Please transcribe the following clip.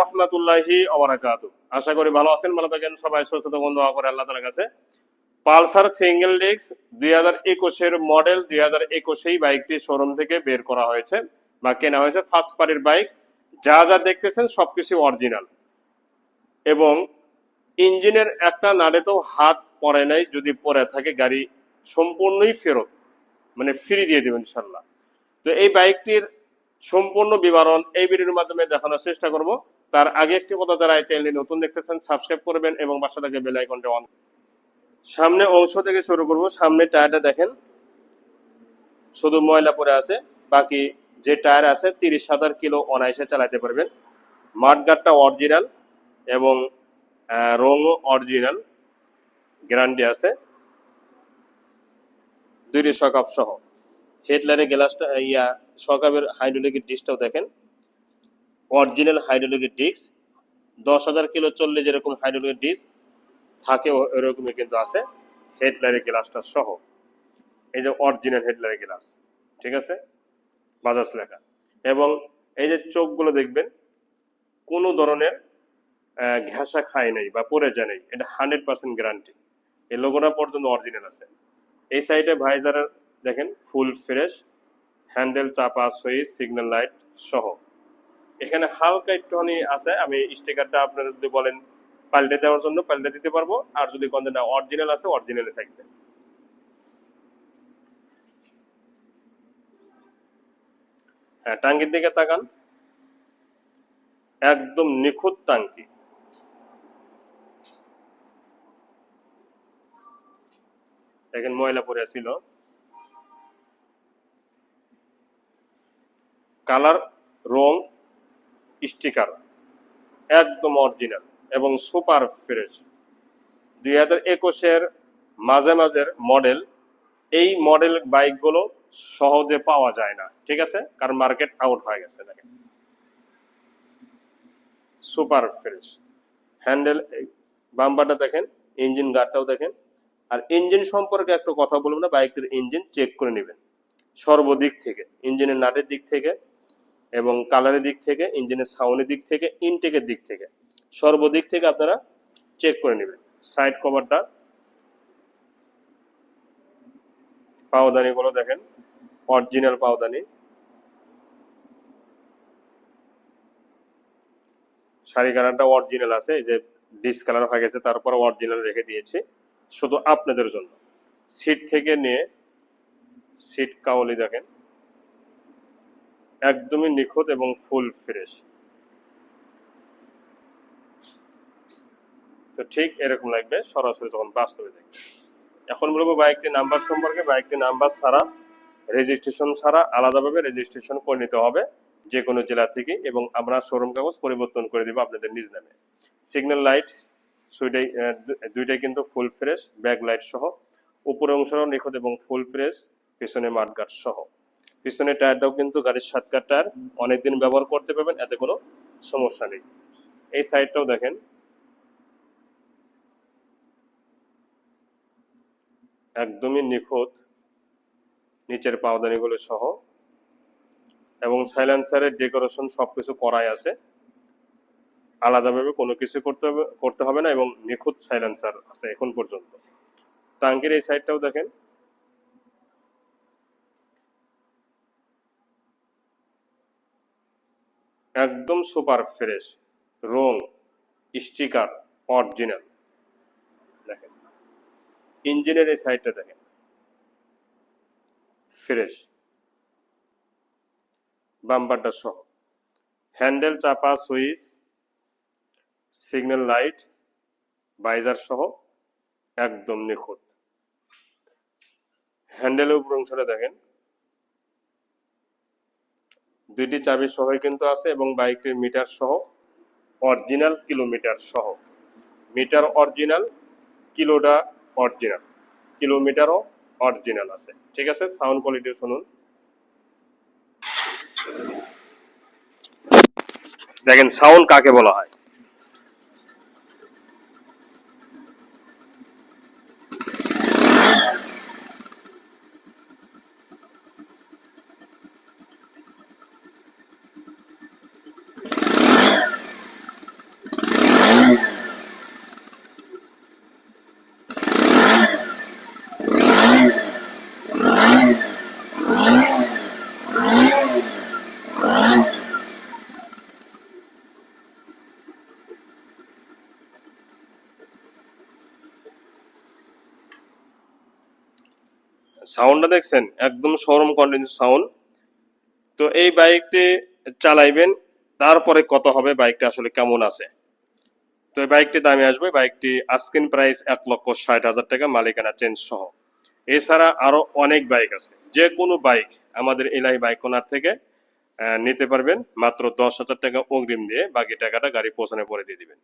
রহমতুল্লাহি আশা করি ভালো আছেন, ভালো থাকেন, সবাই দোয়া করে আল্লাহ কাছে। পালসার সিঙ্গেল ডিস্ক দুই হাজার একুশের মডেল দুই হাজার একুশেই বাইকটি শোরুম থেকে বের করা হয়েছে। বা কেনা হয়েছে, ফার্স্ট পার্টির বাইক। যা যা দেখতেছেন সবকিছু অরিজিনাল। এবং ইঞ্জিনের একটা নাড়েতেও হাত পড়ে নাই, যদি পরে থাকে গাড়ি সম্পূর্ণই ফেরত। মানে ফ্রি দিয়ে দেবেন ইনশাল্লাহ তো এই বাইকটির সম্পূর্ণ বিবরণ এই ভিডিওর মাধ্যমে দেখানোর চেষ্টা করব। তার আগে একটি কথা যারা এই চ্যানেলটি নতুন দেখতেছেন সাবস্ক্রাইব করবেন এবং পাশে থেকে বেল আইকনটা অন সামনে অংশ থেকে শুরু করব। সামনে টায়ারটা দেখেন, শুধু ময়লা পড়ে আছে, বাকি যে টায়ার আছে, তিরিশ হাজার কিলো অনায়াসে চালাতে পারবেন। মাঠগাটটা অরিজিনাল এবং রঙও অরিজিনাল গ্যারান্টি আছে। দুইটি সকাপ সহ। হেডলাইনের গ্লাসটা ইয়া, সকাপের হাইড্রোলিকের ডিস্কটাও দেখেন। অরিজিনাল হাইড্রোলিকের ডিস্ক, দশ হাজার কিলো চললে যেরকম হাইড্রোলিকের ডিস্ক থাকে ওরকমই কিন্তু আছে, হেডলাইনের গ্লাসটা সহ। এই যে অরিজিনাল হেডলাইনের গ্লাস, ঠিক আছে? বাজাজ লেখা। এবং এই যে চোখগুলো দেখবেন, কোনো ধরনের ঘেঁষা খায় নাই বা পরে যায় নাই, এটা হান্ড্রেড পার্সেন্ট গ্যারান্টি। এই লোগোটা পর্যন্ত অরিজিনাল আছে। এই সাইডে ভাইজারের, দেখেন, ফুল ফ্রেশ, হ্যান্ডেল, চাপা, সুইচ, সিগন্যাল লাইট সহ। এখানে হালকা একটুখানি আছে, আমি স্টিকারটা আপনারা যদি বলেন পাল্টে দেওয়ার জন্য পাল্টে দিতে পারব, আর যদি কোন না অরিজিনাল আছে অরিজিনালে থাকবে। হ্যাঁ টাঙ্কির দিকে তাকান। একদম নিখুঁত টাঙ্কি। দেখেন ময়লা পড়ে ছিল কালার, রং স্টিকার, একদম অরিজিনাল এবং সুপার ফ্রেশ। দুই হাজার একুশের মাঝে মাঝের মডেল, এই মডেল বাইকগুলো সহজে পাওয়া যায় না, ঠিক আছে? কারণ মার্কেট আউট হয়ে গেছে দেখেন সুপার ফ্রেশ। হ্যান্ডেল বাম্পারটা দেখেন, ইঞ্জিন গার্ডটাও দেখেন। আর ইঞ্জিন সম্পর্কে একটা কথা বলব না, বাইকের ইঞ্জিন চেক করে নেবেন। সর্বদিক থেকে, ইঞ্জিনের নাটের দিক থেকে এবং কালারের দিক থেকে ইঞ্জিনের সাউন্ডের দিক থেকে ইনটেকের দিক থেকে। সর্বদিক থেকে আপনারা চেক করে নেবেন। সাইড কভারটা পাওদানিগুলো দেখেন অরিজিনাল পাওদানি। শাড়ি কালারটা অরিজিনাল আছে যে ডিস কালার হয়ে গেছে, তারপর অরিজিনাল রেখে দিয়েছি, শুধু আপনাদের জন্য। সিট থেকে নিয়ে সিট কাউলি দেখেন একদমই নিখুঁত এবং ফুল ফ্রেশ। তো ঠিক এরকম লাগবে, সরাসরি তখন বাস্তবে দেখবে। এখন বলব বাইকটি নাম্বার সম্পর্কে বাইকটি নাম্বার ছাড়া রেজিস্ট্রেশন ছাড়া আলাদাভাবে রেজিস্ট্রেশন করে নিতে হবে যে কোনো জেলা থেকে এবং আমরা শোরুম কাগজ পরিবর্তন করে দেবো আপনাদের নিজ নামে। সিগন্যাল লাইট সুইটাই দুইটাই কিন্তু ফুল ফ্রেশ ব্যাক লাইট সহ। উপরের অংশটাও নিখুঁত এবং ফুল ফ্রেশ পেছনে মাঠগাট সহ। পিছনের টায়ারটাও কিন্তু গাড়ির সাতকার টায়ার অনেকদিন ব্যবহার করতে পারবেন, এতে কোনো সমস্যা নেই। এই সাইডটাও দেখেন। একদমই নিখুঁত নিচের পাওদানিগুলো সহ। এবং সাইলেন্সারের ডেকোরেশন সব কিছু করাই আছে। আলাদাভাবে কোনো কিছু করতে হবে করতে হবে না এবং নিখুঁত সাইলেন্সার আছে এখন পর্যন্ত। টাঙ্কির এই সাইডটাও দেখেন। একদম সুপার ফ্রেশ রং স্টিকার, অরিজিনাল। দেখেন, ইঞ্জিনের এই সাইডটা দেখেন। ফ্রেশ। বাম্পারটা সহ। হ্যান্ডেল, চাপা, সুইচ, সিগন্যাল লাইট, বাইজার সহ একদম নিখুঁত। হ্যান্ডেলের উপর অংশটা দেখেন। দুইটি চাবি সহই কিন্তু আছে এবং বাইকটির মিটার সহ, অরিজিনাল কিলোমিটার সহ। মিটার অরিজিনাল, কিলোটা অরিজিনাল, কিলোমিটারও অরিজিনাল আছে। ঠিক আছে, সাউন্ড কোয়ালিটি শুনুন। দেখেন, সাউন্ড কাকে বলা হয়? সাউন্ডটা দেখছেন? একদম শোরুম কন্ডিশন সাউন্ড। তো এই বাইকটি চালাইবেন, তারপরে কত হবে, বাইকটা আসলে কেমন আছে? তো এই বাইকটি দামে আসবে, বাইকটি আস্কিন প্রাইস এক লক্ষ ষাট হাজার টাকা, মালিকানা চেঞ্জ সহ। এছাড়া আরও অনেক বাইক আছে। যে কোনো বাইক আমাদের এলাই বাইক থেকে নিতে পারবেন। মাত্র দশ হাজার টাকা অগ্রিম দিয়ে বাকি টাকাটা গাড়ি পৌঁছানোর পরে দিয়ে দিবেন।